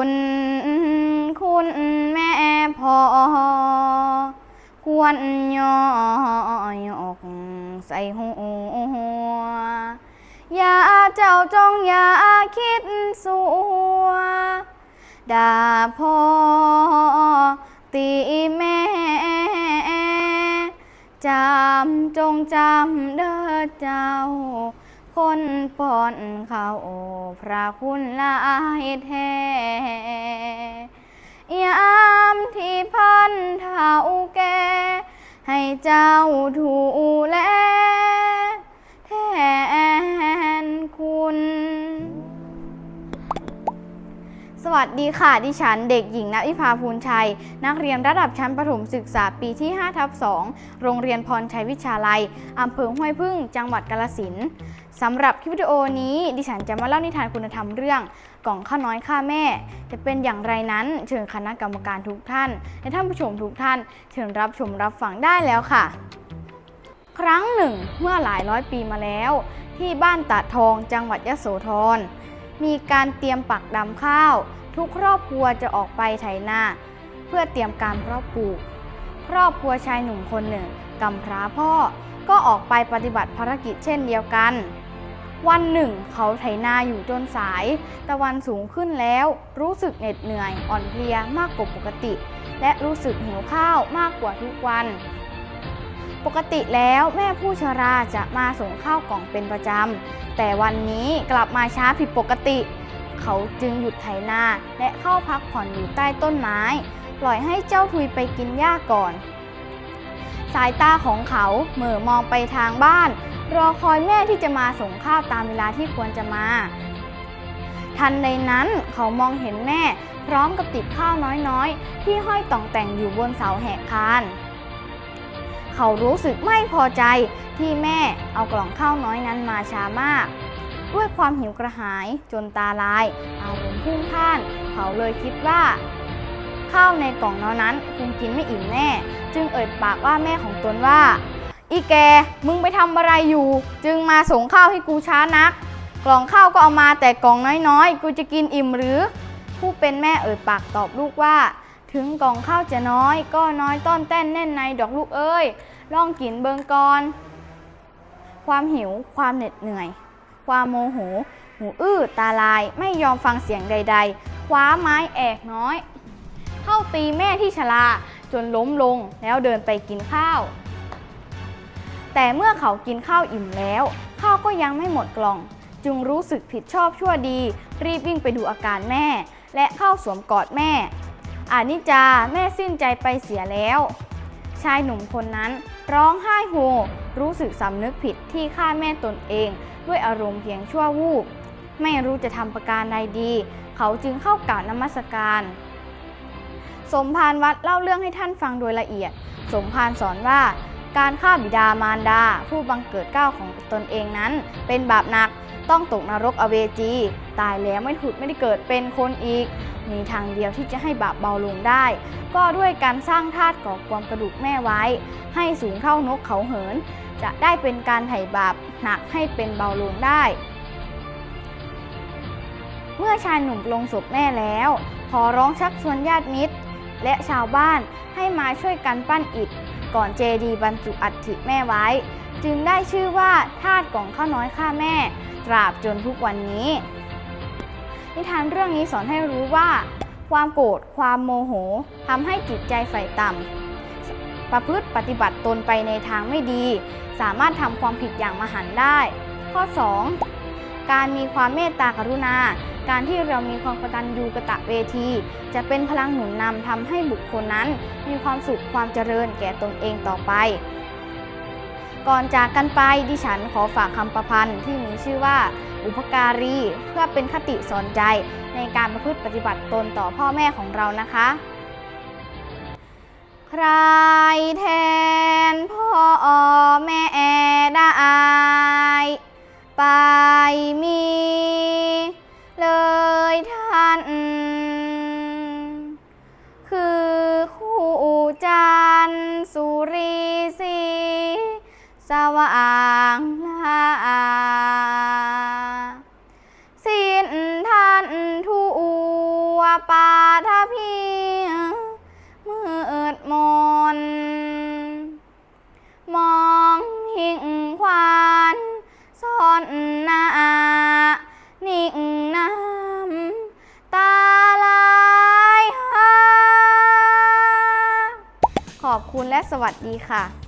คุณ คุณแม่พอ ควรย่อยอกใส่หัว อย่าเจ้าจงอย่าคิดสัวด่าพ่อตีแม่จำจงจำเด้อเจ้า คนป้อนข้าวพระคุณลายแท้ยามที่พันเท่าแก่ให้เจ้าถูแลแทนคุณ สวัสดีค่ะ ดิฉันเด็กหญิงณวิภาภูลชัย นักเรียนระดับชั้นประถมศึกษาปีที่5ทับ2โรงเรียนพรชัยวิชาลัยอำเภอห้วยพึ่ง จังหวัดกาฬสิน สำหรับคลิปวิดีโอนี้ดิฉันจะมาเล่านิทานคุณธรรมเรื่องกล่องข้าวน้อยข้าแม่ จะเป็นอย่างไรนั้นเชิญคณะกรรมการทุกท่าน และท่านผู้ชมทุกท่าน เชิญรับชมรับฟังได้แล้วค่ะ ครั้งหนึ่งเมื่อหลายร้อยปีมาแล้ว ที่บ้านตาดทองจังหวัดยโสธรมีการเตรียมปักดำข้าว ทุกครอบครัวจะออกไปไถนา เพื่อเตรียมการเพาะปลูก ครอบครัวชายหนุ่มคนหนึ่งกำพร้าพ่อก็ออกไปปฏิบัติภารกิจเช่นเดียวกัน วันหนึ่ง เขาไถนาอยู่จนสาย ตะวันสูงขึ้นแล้ว รู้สึกเหน็ดเหนื่อยอ่อนเพลียมากกว่าปกติ และรู้สึกหิวข้าวมากกว่าทุกวัน ปกติแล้วแม่ผู้ชราจะมาส่งข้าวกล่องเป็นประจำ แต่วันนี้กลับมาช้าผิดปกติ เขาจึงหยุดไถนาและเข้าพักผ่อนอยู่ใต้ต้นไม้ ปล่อยให้เจ้าทุยไปกินหญ้าก่อน สายตาของเขาเหม่อมองไปทางบ้าน รอคอยแม่ที่จะมาส่งข้าวตามเวลาที่ควรจะมา ทันใดนั้นเขามองเห็นแม่พร้อมกับติดข้าวน้อยๆ ที่ห้อยต่องแต่งอยู่บนเสาแหกคาน เขารู้สึกไม่พอใจที่แม่เอากล่องข้าวน้อยนั้นมาช้ามาก ด้วยความหิวกระหายจนตาลายอารมณ์พุ่งพ่าน เขาเลยคิดว่าข้าวในกล่องน้อยนั้นคงกินไม่อิ่มแน่ จึงเอ่ยปากว่าแม่ของตนว่า อีแก มึงไปทำอะไรอยู่ จึงมาส่งข้าวให้กูช้านัก กล่องข้าวก็เอามาแต่กล่องน้อยๆ กูจะกินอิ่มหรือ ผู้เป็นแม่เอ่ยปากตอบลูกว่า ถึงกล่องข้าวจะน้อย ก็น้อยต้อนแต้นแน่นในดอกลูกเอ้ยลองกินเบิงกอน ความหิว ความเหน็ดเหนื่อย ความโมโห หูอื้อตาลาย ไม่ยอมฟังเสียงใด ๆ คว้าไม้แอกน้อย เข้าตีแม่ที่ชลาจนล้มลงแล้วเดินไปกินข้าว แต่เมื่อเขากินข้าวอิ่มแล้ว ข้าวก็ยังไม่หมดกล่อง จึงรู้สึกผิดชอบชั่วดี รีบวิ่งไปดูอาการแม่ และเข้าสวมกอดแม่อานิจจาแม่สิ้นใจไปเสียแล้ว ชายหนุ่มคนนั้นร้องไห้โฮรู้สึกสำนึกผิดที่ฆ่าแม่ตนเอง ด้วยอารมณ์เพียงชั่ววูบไม่รู้จะทำประการใดดี เขาจึงเข้ากราบนมัสการ สมภารวัดเล่าเรื่องให้ท่านฟังโดยละเอียด สมภารสอนว่า การฆ่าบิดามารดา ผู้บังเกิดเก้าของตนเองนั้น เป็นบาปหนักต้องตกนรกอเวจี ตายแล้วไม่ถุดไม่ได้เกิดเป็นคนอีก มีทางเดียวที่จะให้บาปเบาลงได้ ก็ด้วยการสร้างธาตุก่อความกระดูกแม่ไว้ ให้สูงเท่านกเขาเหิน จะได้เป็นการไถ่บาปหนักให้เป็นเบาลงได้ เมื่อชายหนุ่มลงศพแม่แล้ว ขอร้องชักชวนญาติมิตร และชาวบ้านให้มาช่วยกันปั้นอิฐ ก่อนเจดีบรรจุอัฐิแม่ไว้ จึงได้ชื่อว่าธาตุกล่องข้าวน้อยข้าแม่ ตราบจนทุกวันนี้ นิทานเรื่องนี้สอนให้รู้ว่า ความโกรธความโมโหทำให้จิตใจใฝ่ต่ำประพฤติปฏิบัติตนไปในทางไม่ดี สามารถทำความผิดอย่างมหันต์ได้ ข้อ 2 การมีความเมตตากรุณา การที่เรามีความกตัญญูกะตะเวที จะเป็นพลังหนุนนำทำให้บุคคลนั้น มีความสุขความเจริญแก่ตนเองต่อไป ก่อนจากกันไปดิฉันขอฝากคำประพันธ์ที่มีชื่อว่า อุปการี เพื่อเป็นคติสอนใจ ในการประพฤติปฏิบัติตนต่อพ่อแม่ของเรานะคะ ใครแทนพ่อแม่างลาสิ้นท่านทั่วป่าทพีมืดมน มองหิ่งควานซ่อนหน้านิ่งน้ำตาลายหาขอบคุณและสวัสดีค่ะ